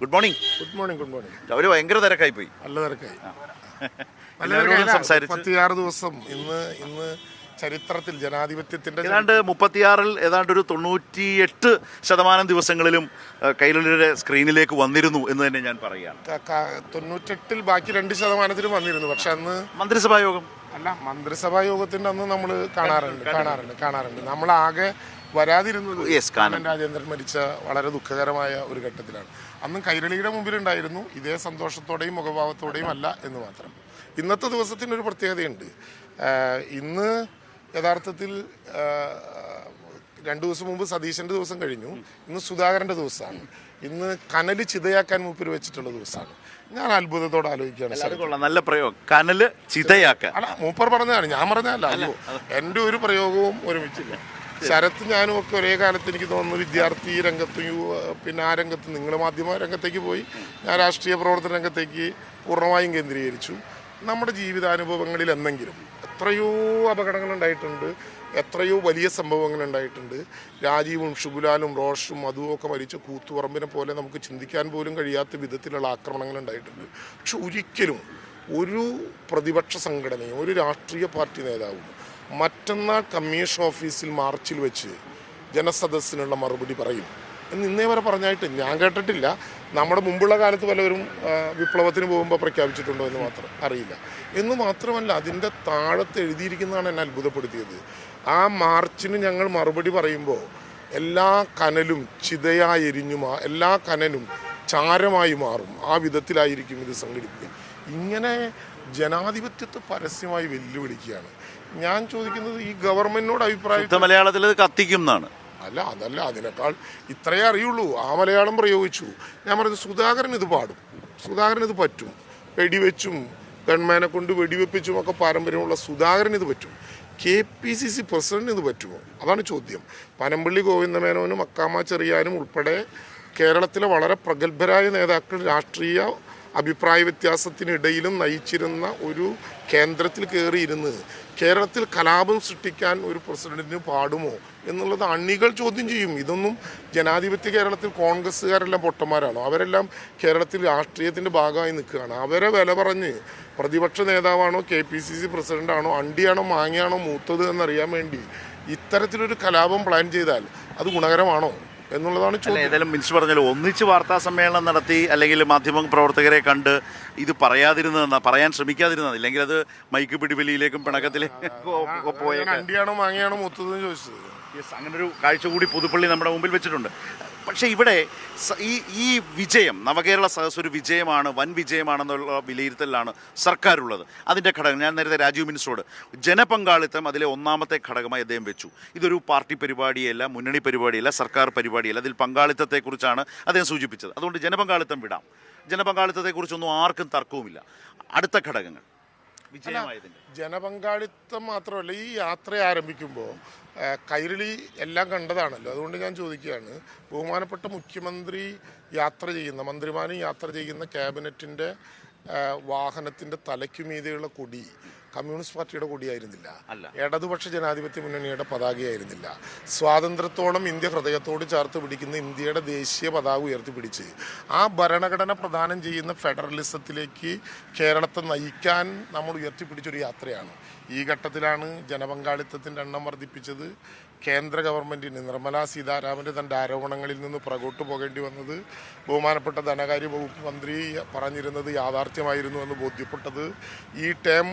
Good morning good morning good morning അവർ ഭയങ്കര തിരക്കായി പോയി. നല്ല തിരക്കായി. എല്ലാവരോടും. സംസാരിച്ച്. മുപ്പത്തിയാറ് ദിവസം ഇന്ന് ഇന്ന് ചരിത്രത്തിൽ ജനാധിപത്യത്തിന്റെ ഏതാണ്ട് മുപ്പത്തിയാറിൽ ഏതാണ്ട് ഒരു തൊണ്ണൂറ്റിയെട്ട് ശതമാനം ദിവസങ്ങളിലും കൈരളിയുടെ സ്ക്രീനിലേക്ക് വന്നിരുന്നു എന്ന് തന്നെ ഞാൻ പറയുകയാണ്. തൊണ്ണൂറ്റെട്ടിൽ ബാക്കി രണ്ട് ശതമാനത്തിലും വന്നിരുന്നു. പക്ഷെ അന്ന് മന്ത്രിസഭാ യോഗം അല്ല മന്ത്രിസഭാ യോഗത്തിന്റെ അന്ന് നമ്മൾ കാണാറുണ്ട് കാണാറുണ്ട് കാണാറുണ്ട്. നമ്മളാകെ വരാതിരുന്നത് യെസ് കാനം. രാജേന്ദ്രൻ മരിച്ച വളരെ ദുഃഖകരമായ ഒരു ഘട്ടത്തിലാണ്. അന്നും കൈരളിയുടെ മുമ്പിലുണ്ടായിരുന്നു. ഇതേ സന്തോഷത്തോടെയും മുഖഭാവത്തോടെയും അല്ല എന്ന് മാത്രം. ഇന്നത്തെ ദിവസത്തിന് ഒരു പ്രത്യേകതയുണ്ട്. ഇന്ന് യഥാർത്ഥത്തിൽ രണ്ടു ദിവസം മുമ്പ് സതീശന്റെ ദിവസം കഴിഞ്ഞു. ഇന്ന് സുധാകരന്റെ ദിവസമാണ്. ഇന്ന് കനൽ ചിതയാക്കാൻ മൂപ്പര് വെച്ചിട്ടുള്ള ദിവസമാണ്. ഞാൻ അത്ഭുതത്തോടെ ആലോചിക്കുകയാണ് നല്ല പ്രയോഗം. കനൽ ചിതയാക്കാൻ. അല്ല മൂപ്പർ പറഞ്ഞതാണ്. ഞാൻ പറഞ്ഞതല്ല. അയ്യോ എന്റെ ഒരു പ്രയോഗവും ഒരുമിച്ചില്ല. ശരത്ത് ഞാനും ഒക്കെ ഒരേ കാലത്ത് എനിക്ക് തോന്നുന്നു വിദ്യാർത്ഥി രംഗത്തും പിന്നെ ആ രംഗത്ത് നിങ്ങൾ മാധ്യമ രംഗത്തേക്ക് പോയി. ഞാൻ രാഷ്ട്രീയ പ്രവർത്തന രംഗത്തേക്ക് പൂർണമായും കേന്ദ്രീകരിച്ചു. നമ്മുടെ ജീവിതാനുഭവങ്ങളിൽ എന്നെങ്കിലും എത്രയോ അപകടങ്ങൾ ഉണ്ടായിട്ടുണ്ട് എത്രയോ വലിയ സംഭവങ്ങൾ ഉണ്ടായിട്ടുണ്ട്. രാജീവും ഷുഗുലാലും റോഷും അതും ഒക്കെ മരിച്ച കൂത്തുപറമ്പിനെ പോലെ നമുക്ക് ചിന്തിക്കാൻ പോലും കഴിയാത്ത വിധത്തിലുള്ള ആക്രമണങ്ങൾ ഉണ്ടായിട്ടുണ്ട്. പക്ഷെ ഒരിക്കലും ഒരു പ്രതിപക്ഷ സംഘടനയും ഒരു രാഷ്ട്രീയ പാർട്ടി നേതാവും മറ്റന്നാൾ കമ്മീഷൻ ഓഫീസിൽ മാർച്ചിൽ വെച്ച് ജനസദസ്സിനുള്ള മറുപടി പറയും. എന്ന് ഇന്നേ വരെ പറഞ്ഞായിട്ട് ഞാൻ കേട്ടിട്ടില്ല. നമ്മുടെ മുമ്പുള്ള കാലത്ത് പലവരും വിപ്ലവത്തിന് പോകുമ്പോൾ പ്രഖ്യാപിച്ചിട്ടുണ്ടോ എന്ന് മാത്രം അറിയില്ല. എന്ന് മാത്രമല്ല അതിന്റെ താഴത്ത് എഴുതിയിരിക്കുന്നതാണ് എന്നെ അത്ഭുതപ്പെടുത്തിയത്. ആ മാർച്ചിന് ഞങ്ങൾ മറുപടി പറയുമ്പോൾ എല്ലാ കനലും ചിതയായി എരിഞ്ഞുമാ എല്ലാ കനലും ചാരമായി മാറും. ആ വിധത്തിലായിരിക്കും ഇത് സംഘടിപ്പിക്കുക. ഇങ്ങനെ ജനാധിപത്യത്തെ പരസ്യമായി വെല്ലുവിളിക്കുകയാണ്. ഞാൻ ചോദിക്കുന്നത് ഈ ഗവൺമെന്റിനോട് അഭിപ്രായം മലയാളത്തിൽ കത്തിക്കും എന്നാണ്. അല്ല അതല്ല അതിനേക്കാൾ ഇത്രയേ അറിയുള്ളൂ. ആ മലയാളം പ്രയോഗിച്ചു. ഞാൻ പറഞ്ഞു സുധാകരൻ ഇത് പാടും. സുധാകരൻ ഇത് പറ്റും. വെടിവെച്ചും ഗൺമാനെ കൊണ്ട് വെടിവെപ്പിച്ചും ഒക്കെ പാരമ്പര്യമുള്ള സുധാകരൻ ഇത് പറ്റും. കെ പി സി സി പ്രസിഡന്റിന് ഇത് പറ്റുമോ? അതാണ് ചോദ്യം. പനമ്പള്ളി ഗോവിന്ദമേനോനും അക്കാമ ചെറിയാനും ഉൾപ്പെടെ കേരളത്തിലെ വളരെ പ്രഗത്ഭരായ നേതാക്കൾ രാഷ്ട്രീയ അഭിപ്രായ വ്യത്യാസത്തിനിടയിലും നയിച്ചിരുന്ന ഒരു കേന്ദ്രത്തിൽ കയറിയിരുന്ന് കേരളത്തിൽ കലാപം സൃഷ്ടിക്കാൻ ഒരു പ്രസിഡന്റിന് പാടുമോ എന്നുള്ളത് അണികൾ ചോദ്യം ചെയ്യും. ഇതൊന്നും ജനാധിപത്യ കേരളത്തിൽ കോൺഗ്രസ്സുകാരെല്ലാം പൊട്ടന്മാരാണോ? അവരെല്ലാം കേരളത്തിൽ രാഷ്ട്രീയത്തിന്റെ ഭാഗമായി നിൽക്കുകയാണ്. അവരെ വില പറഞ്ഞ് പ്രതിപക്ഷ നേതാവാണോ കെ പി സി സി പ്രസിഡന്റാണോ അണ്ടിയാണോ മാങ്ങയാണോ മൂത്തത് എന്നറിയാൻ വേണ്ടി ഇത്തരത്തിലൊരു കലാപം പ്ലാൻ ചെയ്താൽ അത് ഗുണകരമാണോ? എന്നുള്ളതാണ് ചോദ്യം. ഏതായാലും മിനിസ്റ്റർ പറഞ്ഞല്ലോ ഒന്നിച്ച് വാർത്താ സമ്മേളനം നടത്തി അല്ലെങ്കിൽ മാധ്യമ പ്രവർത്തകരെ കണ്ട് ഇത് പറയാതിരുന്നതെന്നാ പറയാൻ ശ്രമിക്കാതിരുന്നത് ഇല്ലെങ്കിൽ അത് മൈക്ക് പിടിവലിയിലേക്കും പിണക്കത്തിലേക്കും പോയ അണ്ടിയാണോ മാങ്ങയാണോ മൊത്തതെന്ന് ചോദിച്ചത്? യെസ് അങ്ങനൊരു കാഴ്ച കൂടി പുതുപ്പള്ളി നമ്മുടെ മുമ്പിൽ വെച്ചിട്ടുണ്ട്. പക്ഷേ ഇവിടെ ഈ ഈ വിജയം നവകേരള സദസ് ഒരു വിജയമാണ് വൻ വിജയമാണെന്നുള്ള വിലയിരുത്തലിലാണ് സർക്കാരുള്ളത്. അതിന്റെ ഘടകം ഞാൻ നേരത്തെ രാജീവ് മിനിസ്റ്ററോട് ജനപങ്കാളിത്തം അതിലെ ഒന്നാമത്തെ ഘടകമായി അദ്ദേഹം വെച്ചു. ഇതൊരു പാർട്ടി പരിപാടിയല്ല മുന്നണി പരിപാടിയല്ല സർക്കാർ പരിപാടിയല്ല. അതിൽ പങ്കാളിത്തത്തെക്കുറിച്ചാണ് അദ്ദേഹം സൂചിപ്പിച്ചത്. അതുകൊണ്ട് ജനപങ്കാളിത്തം വിടാം. ജനപങ്കാളിത്തത്തെക്കുറിച്ചൊന്നും ആർക്കും തർക്കവുമില്ല. അടുത്ത ഘടകങ്ങൾ. ജനപങ്കാളിത്തം മാത്രമല്ല ഈ യാത്ര ആരംഭിക്കുമ്പോൾ കൈരളി എല്ലാം കണ്ടതാണല്ലോ. അതുകൊണ്ട് ഞാൻ ചോദിക്കുകയാണ് ബഹുമാനപ്പെട്ട മുഖ്യമന്ത്രി യാത്ര ചെയ്യുന്ന മന്ത്രിമാരും യാത്ര ചെയ്യുന്ന ക്യാബിനറ്റിന്റെ വാഹനത്തിന്റെ തലയ്ക്കുമീതെയുള്ള കൊടി കമ്മ്യൂണിസ്റ്റ് പാർട്ടിയുടെ കൊടിയായിരുന്നില്ല. ഇടതുപക്ഷ ജനാധിപത്യ മുന്നണിയുടെ പതാകയായിരുന്നില്ല. സ്വാതന്ത്ര്യത്തോളം ഇന്ത്യ ഹൃദയത്തോട് ചേർത്ത് പിടിക്കുന്ന ഇന്ത്യയുടെ ദേശീയ പതാക ഉയർത്തിപ്പിടിച്ച് ആ ഭരണഘടന പ്രദാനം ചെയ്യുന്ന ഫെഡറലിസത്തിലേക്ക് കേരളത്തെ നയിക്കാൻ നമ്മൾ ഉയർത്തിപ്പിടിച്ചൊരു യാത്രയാണ്. ഈ ഘട്ടത്തിലാണ് ജനപങ്കാളിത്തത്തിന്റെ എണ്ണം വർദ്ധിപ്പിച്ചത്. കേന്ദ്ര ഗവൺമെന്റിന് നിർമ്മലാ സീതാരാമന്റെ തന്റെ ആരോപണങ്ങളിൽ നിന്ന് പുറകോട്ട് പോകേണ്ടി വന്നത് ബഹുമാനപ്പെട്ട ധനകാര്യ വകുപ്പ് മന്ത്രി പറഞ്ഞിരുന്നത് യാഥാർത്ഥ്യമായിരുന്നു എന്ന് ബോധ്യപ്പെട്ടത്. ഈ ടേം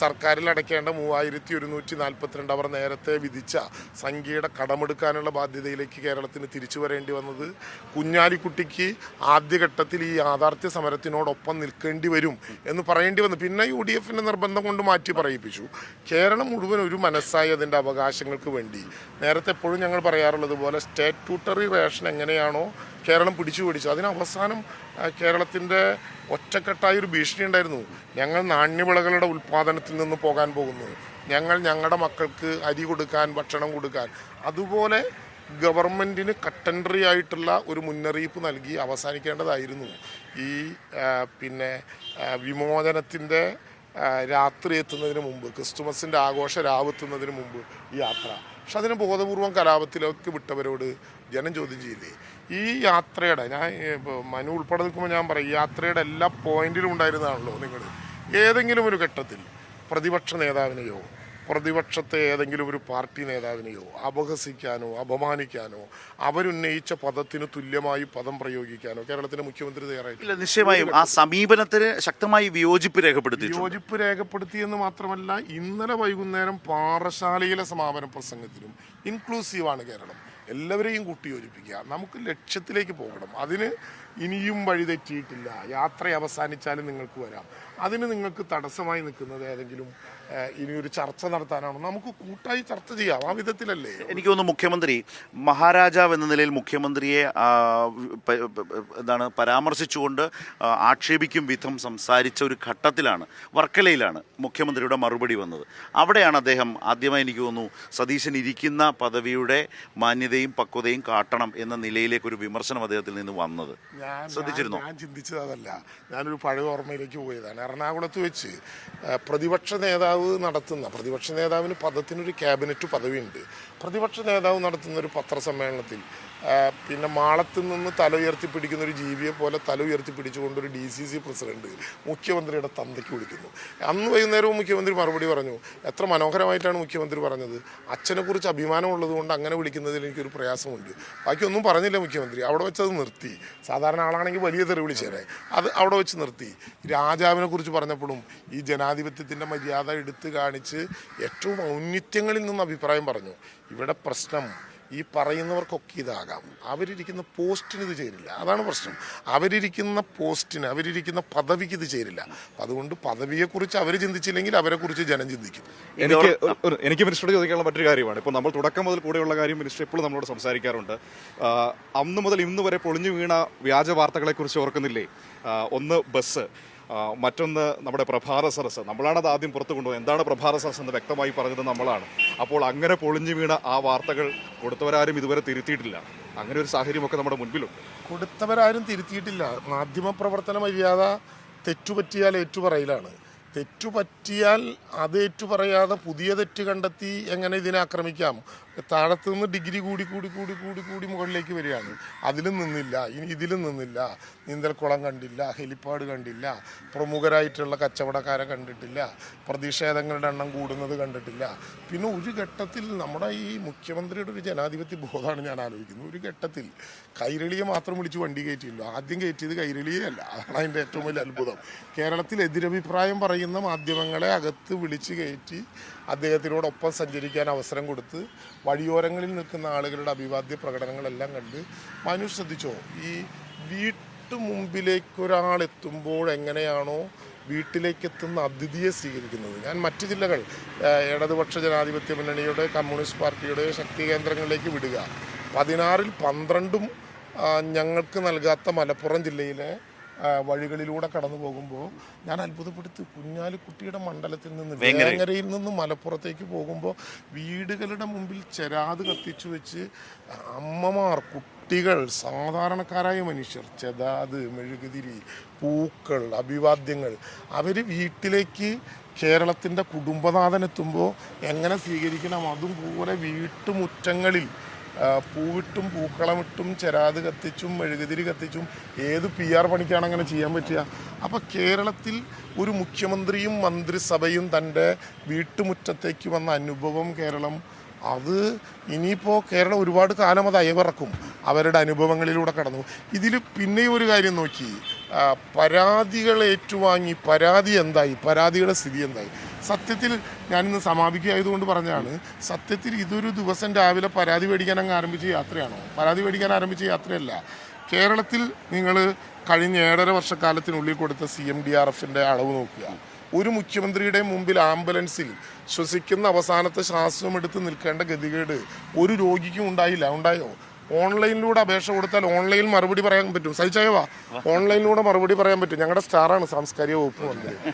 സർക്കാരിൽ അടയ്ക്കേണ്ട മൂവായിരത്തി ഒരുന്നൂറ്റി നാൽപ്പത്തിരണ്ട് അവർ നേരത്തെ വിധിച്ച സംഖ്യയുടെ കടമെടുക്കാനുള്ള ബാധ്യതയിലേക്ക് കേരളത്തിന് തിരിച്ചു വരേണ്ടി വന്നത്. കുഞ്ഞാലിക്കുട്ടിക്ക് ആദ്യഘട്ടത്തിൽ ഈ യാഥാർത്ഥ്യ സമരത്തിനോടൊപ്പം നിൽക്കേണ്ടി വരും എന്ന് പറയേണ്ടി വന്നു. പിന്നെ യു ഡി എഫിന്റെ നിർബന്ധം കൊണ്ട് മാറ്റി പറയിപ്പിച്ചു. കേരളം മുഴുവൻ ഒരു മനസ്സായി അതിന്റെ അവകാശങ്ങൾക്ക് വേണ്ടി. നേരത്തെ എപ്പോഴും ഞങ്ങൾ പറയാറുള്ളത് പോലെ സ്റ്റേറ്റ് ട്യൂട്ടറി റേഷൻ എങ്ങനെയാണോ കേരളം പിടിച്ചു പിടിച്ചു. അതിനവസാനം കേരളത്തിന്റെ ഒറ്റക്കെട്ടായ ഒരു ഭീഷണി ഉണ്ടായിരുന്നു. ഞങ്ങൾ നാണ്യവിളകളുടെ ഉൽപ്പാദനത്തിൽ നിന്ന് പോകാൻ പോകുന്നു ഞങ്ങൾ ഞങ്ങളുടെ മക്കൾക്ക് അരി കൊടുക്കാൻ ഭക്ഷണം കൊടുക്കാൻ. അതുപോലെ ഗവൺമെന്റിന് കട്ടൻഡറി ആയിട്ടുള്ള ഒരു മുന്നറിയിപ്പ് നൽകി അവസാനിക്കേണ്ടതായിരുന്നു. ഈ പിന്നെ വിമോചനത്തിന്റെ രാത്രി എത്തുന്നതിന് മുമ്പ് ക്രിസ്തുമസിന്റെ ആഘോഷ രാവെത്തുന്നതിന് മുമ്പ് ഈ യാത്ര. പക്ഷെ അതിന് ബോധപൂർവം കലാപത്തിലേക്ക് വിട്ടവരോട് ജനം ചോദ്യം ചെയ്യില്ലേ? ഈ യാത്രയുടെ ഞാൻ മനു ഉൾപ്പെടെ നിൽക്കുമ്പോൾ ഞാൻ പറയും യാത്രയുടെ എല്ലാ പോയിന്റിലും ഉണ്ടായിരുന്നതാണല്ലോ നിങ്ങൾ. ഏതെങ്കിലും ഒരു ഘട്ടത്തിൽ പ്രതിപക്ഷ നേതാവിനെയോ പ്രതിപക്ഷത്തെ ഏതെങ്കിലും ഒരു പാർട്ടി നേതാവിനെയോ അപഹസിക്കാനോ അപമാനിക്കാനോ അവരുന്നയിച്ച പദത്തിന് തുല്യമായി പദം പ്രയോഗിക്കാനോ കേരളത്തിന്റെ മുഖ്യമന്ത്രി തയ്യാറായിട്ടില്ല. നിശ്ചയമായും ആ സമീപനത്തിന് ശക്തമായി വിയോജിപ്പ് രേഖപ്പെടുത്തി വിയോജിപ്പ് രേഖപ്പെടുത്തിയെന്ന് മാത്രമല്ല ഇന്നലെ വൈകുന്നേരം പാറശാലയിലെ സമാപന പ്രസംഗത്തിലും ഇൻക്ലൂസീവാണ് കേരളം. എല്ലാവരെയും കൂട്ടി യോജിപ്പിക്കുക. നമുക്ക് ലക്ഷ്യത്തിലേക്ക് പോകണം. അതിന് ഇനിയും വഴി തെറ്റിയിട്ടില്ല. യാത്ര അവസാനിച്ചാലും നിങ്ങൾക്ക് വരാം. അതിന് നിങ്ങൾക്ക് തടസ്സമായി നിൽക്കുന്നത് ഏതെങ്കിലും ഇനിയൊരു ചർച്ച നടത്താനാണോ? നമുക്ക് കൂട്ടായി ചർച്ച ചെയ്യാം. ആ വിധത്തിലല്ലേ? എനിക്ക് തോന്നുന്നു മുഖ്യമന്ത്രി മഹാരാജാവ് എന്ന നിലയിൽ മുഖ്യമന്ത്രിയെ എന്താണ് പരാമർശിച്ചുകൊണ്ട് ആക്ഷേപിക്കും വിധം സംസാരിച്ച ഒരു ഘട്ടത്തിലാണ് വർക്കലയിലാണ് മുഖ്യമന്ത്രിയുടെ മറുപടി വന്നത്. അവിടെയാണ് അദ്ദേഹം ആദ്യമായി എനിക്ക് തോന്നുന്നു സതീശൻ ഇരിക്കുന്ന പദവിയുടെ മാന്യതയും പക്വതയും കാട്ടണം എന്ന നിലയിലേക്ക് ഒരു വിമർശനം അദ്ദേഹത്തിൽ നിന്ന് വന്നത്. ശ്രദ്ധിച്ചിരുന്നു? ഞാൻ ചിന്തിച്ചത് അതല്ല. ഞാനൊരു പഴയ ഓർമ്മയിലേക്ക് പോയതാണ്. എറണാകുളത്ത് വെച്ച് പ്രതിപക്ഷ നേതാവ് നടത്തുന്ന പ്രതിപക്ഷ നേതാവിന് പദത്തിനൊരു ക്യാബിനറ്റ് പദവിയുണ്ട്. പ്രതിപക്ഷ നേതാവ് നടത്തുന്ന ഒരു പത്രസമ്മേളനത്തിൽ പിന്നെ മാളത്തിൽ നിന്ന് തല ഉയർത്തി പിടിക്കുന്ന ഒരു ജീവിയെ പോലെ തല ഉയർത്തി പിടിച്ചുകൊണ്ട് ഒരു ഡി സി സി പ്രസിഡന്റ് മുഖ്യമന്ത്രിയുടെ തന്തയ്ക്ക് വിളിക്കുന്നു. അന്ന് വൈകുന്നേരവും മുഖ്യമന്ത്രി മറുപടി പറഞ്ഞു. എത്ര മനോഹരമായിട്ടാണ് മുഖ്യമന്ത്രി പറഞ്ഞത്. അച്ഛനെക്കുറിച്ച് അഭിമാനമുള്ളത് കൊണ്ട് അങ്ങനെ വിളിക്കുന്നതിൽ എനിക്കൊരു പ്രയാസമുണ്ട്. ബാക്കിയൊന്നും പറഞ്ഞില്ല മുഖ്യമന്ത്രി. അവിടെ വെച്ച് അത് നിർത്തി. സാധാരണ ആളാണെങ്കിൽ വലിയ തെറി വിളിച്ചേരെ അത് അവിടെ വെച്ച് നിർത്തി. രാജാവിനെ കുറിച്ച് പറഞ്ഞപ്പോഴും ഈ ജനാധിപത്യത്തിന്റെ മര്യാദ എടുത്തു കാണിച്ച് ഏറ്റവും ഔന്നിത്യങ്ങളിൽ നിന്ന് അഭിപ്രായം പറഞ്ഞു. ഇവിടെ പ്രശ്നം ഈ പറയുന്നവർക്കൊക്കെ ഇതാകാം. അവരിരിക്കുന്ന പോസ്റ്റിന് ഇത് ചേരില്ല. അതാണ് പ്രശ്നം. അവരിരിക്കുന്ന പോസ്റ്റിന് അവരിരിക്കുന്ന പദവിക്ക് ഇത് ചേരില്ല. അതുകൊണ്ട് പദവിയെക്കുറിച്ച് അവർ ചിന്തിച്ചില്ലെങ്കിൽ അവരെ കുറിച്ച് ജനം ചിന്തിക്കും. എനിക്ക് എനിക്ക് മിനിസ്റ്ററോട് ചോദിക്കാനുള്ള മറ്റൊരു കാര്യമാണ്. ഇപ്പോൾ നമ്മൾ തുടക്കം മുതൽ കൂടെയുള്ള കാര്യം മിനിസ്റ്റർ എപ്പോഴും നമ്മളോട് സംസാരിക്കാറുണ്ട്. അന്ന് മുതൽ ഇന്ന് വരെ പൊളിഞ്ഞു വീണ വ്യാജ വാർത്തകളെക്കുറിച്ച് ഓർക്കുന്നില്ലേ? ഒന്ന് ബസ്. മറ്റൊന്ന് നമ്മുടെ പ്രഭാത സരസ്. നമ്മളാണ് അത് ആദ്യം പുറത്തു കൊണ്ടുപോകുന്നത് എന്താണ് പ്രഭാത സരസ് എന്ന് വ്യക്തമായി പറഞ്ഞത് നമ്മളാണ്. അപ്പോൾ അങ്ങനെ പൊളിഞ്ഞു വീണ ആ വാർത്തകൾ കൊടുത്തവരാരും ഇതുവരെ തിരുത്തിയിട്ടില്ല. അങ്ങനെ ഒരു സാഹചര്യമൊക്കെ നമ്മുടെ മുൻപിലുണ്ട്. കൊടുത്തവരാരും തിരുത്തിയിട്ടില്ല. മാധ്യമ പ്രവർത്തന മര്യാദ തെറ്റുപറ്റിയാൽ ഏറ്റുപറയിലാണ്. തെറ്റുപറ്റിയാൽ അത് ഏറ്റുപറയാതെ പുതിയ തെറ്റ് കണ്ടെത്തി എങ്ങനെ ഇതിനെ ആക്രമിക്കാം? താഴത്തു നിന്ന് ഡിഗ്രി കൂടി കൂടി കൂടി കൂടി കൂടി മുകളിലേക്ക് വരികയാണ്. അതിലും നിന്നില്ല. ഇനി ഇതിലും നിന്നില്ല. നീന്തൽക്കുളം കണ്ടില്ല. ഹെലിപ്പാഡ് കണ്ടില്ല. പ്രമുഖരായിട്ടുള്ള കച്ചവടക്കാരെ കണ്ടിട്ടില്ല. പ്രതിഷേധങ്ങളുടെ എണ്ണം കൂടുന്നത് കണ്ടിട്ടില്ല. പിന്നെ ഒരു ഘട്ടത്തിൽ നമ്മുടെ ഈ മുഖ്യമന്ത്രിയുടെ ഒരു ജനാധിപത്യ ബോധമാണ് ഞാൻ ആലോചിക്കുന്നത്. ഒരു ഘട്ടത്തിൽ കൈരളിയെ മാത്രം വിളിച്ച് വണ്ടി കയറ്റിയില്ല. ആദ്യം കയറ്റിയത് കൈരളിയെ അല്ല. അതാണ് അതിന്റെ ഏറ്റവും വലിയ അത്ഭുതം. കേരളത്തിൽ എതിരഭിപ്രായം പറയുന്ന മാധ്യമങ്ങളെ അകത്ത് വിളിച്ച് കയറ്റി അദ്ദേഹത്തിനോടൊപ്പം സഞ്ചരിക്കാൻ അവസരം കൊടുത്ത് വഴിയോരങ്ങളിൽ നിൽക്കുന്ന ആളുകളുടെ അഭിവാദ്യ പ്രകടനങ്ങളെല്ലാം കണ്ട് മനു ശ്രദ്ധിച്ചോ? ഈ വീട്ടു മുമ്പിലേക്ക് ഒരാൾ എത്തുമ്പോൾ എങ്ങനെയാണോ വീട്ടിലേക്ക് എത്തുന്ന അതിഥിയെ സ്വീകരിക്കുന്നത്? ഞാൻ മറ്റു ജില്ലകൾ ഇടതുപക്ഷ ജനാധിപത്യ മുന്നണിയുടെ കമ്മ്യൂണിസ്റ്റ് പാർട്ടിയുടെ ശക്തി കേന്ദ്രങ്ങളിലേക്ക് വിടുക. പതിനാറിൽ പന്ത്രണ്ടും ഞങ്ങൾക്ക് നൽകാത്ത മലപ്പുറം ജില്ലയിലെ വഴികളിലൂടെ കടന്നു പോകുമ്പോൾ ഞാൻ അത്ഭുതപ്പെടുത്തി കുഞ്ഞാലിക്കുട്ടിയുടെ മണ്ഡലത്തിൽ നിന്ന് വേങ്ങര. വേങ്ങരയിൽ നിന്ന് മലപ്പുറത്തേക്ക് പോകുമ്പോൾ വീടുകളുടെ മുമ്പിൽ ചെരാത് കത്തിച്ചു വെച്ച് അമ്മമാർ കുട്ടികൾ സാധാരണക്കാരായ മനുഷ്യർ ചെതാത് മെഴുകുതിരി പൂക്കൾ അഭിവാദ്യങ്ങൾ അവർ വീട്ടിലേക്ക് കേരളത്തിന്റെ കുടുംബനാഥനെത്തുമ്പോൾ എങ്ങനെ സ്വീകരിക്കണം അതും പോലെ വീട്ടുമുറ്റങ്ങളിൽ പൂവിട്ടും പൂക്കളമിട്ടും ചെരാത് കത്തിച്ചും മെഴുകുതിരി കത്തിച്ചും ഏത് പി ആർ പണിക്കാണ് അങ്ങനെ ചെയ്യാൻ പറ്റുക? അപ്പോൾ കേരളത്തിൽ ഒരു മുഖ്യമന്ത്രിയും മന്ത്രിസഭയും തന്റെ വീട്ടുമുറ്റത്തേക്ക് വന്ന അനുഭവം കേരളം അത് ഇനിയിപ്പോൾ കേരളം ഒരുപാട് കാലം അത് അയവിറക്കും അവരുടെ അനുഭവങ്ങളിലൂടെ കടന്നു. ഇതിൽ പിന്നെയും ഒരു കാര്യം നോക്കി പരാതികൾ ഏറ്റുവാങ്ങി പരാതി എന്തായി? പരാതിയുടെ സ്ഥിതി എന്തായി? സത്യത്തിൽ ഞാനിന്ന് സമാപിക്കുകയായതുകൊണ്ട് പറഞ്ഞതാണ് സത്യത്തിൽ ഇതൊരു ദിവസം രാവിലെ പരാതി മേടിക്കാൻ അങ്ങ് ആരംഭിച്ച യാത്രയാണോ? പരാതി മേടിക്കാൻ ആരംഭിച്ച യാത്രയല്ല. കേരളത്തിൽ നിങ്ങൾ കഴിഞ്ഞ ഏഴര വർഷക്കാലത്തിനുള്ളിൽ കൊടുത്ത സി എം ഡി ആർ എഫിന്റെ അളവ് നോക്കുക. ഒരു മുഖ്യമന്ത്രിയുടെ മുമ്പിൽ ആംബുലൻസിൽ ശ്വസിക്കുന്ന അവസാനത്തെ ശ്വാസം എടുത്ത് നിൽക്കേണ്ട ഗതികേട് ഒരു രോഗിക്കും ഉണ്ടായില്ല. ഉണ്ടായോ? ഓൺലൈനിലൂടെ അപേക്ഷ കൊടുത്താൽ ഓൺലൈനിൽ മറുപടി പറയാൻ പറ്റും. സഹിച്ചായവാ ഓൺലൈനിലൂടെ മറുപടി പറയാൻ പറ്റും. ഞങ്ങളുടെ സ്റ്റാറാണ് സാംസ്കാരിക വകുപ്പ് മന്ത്രി.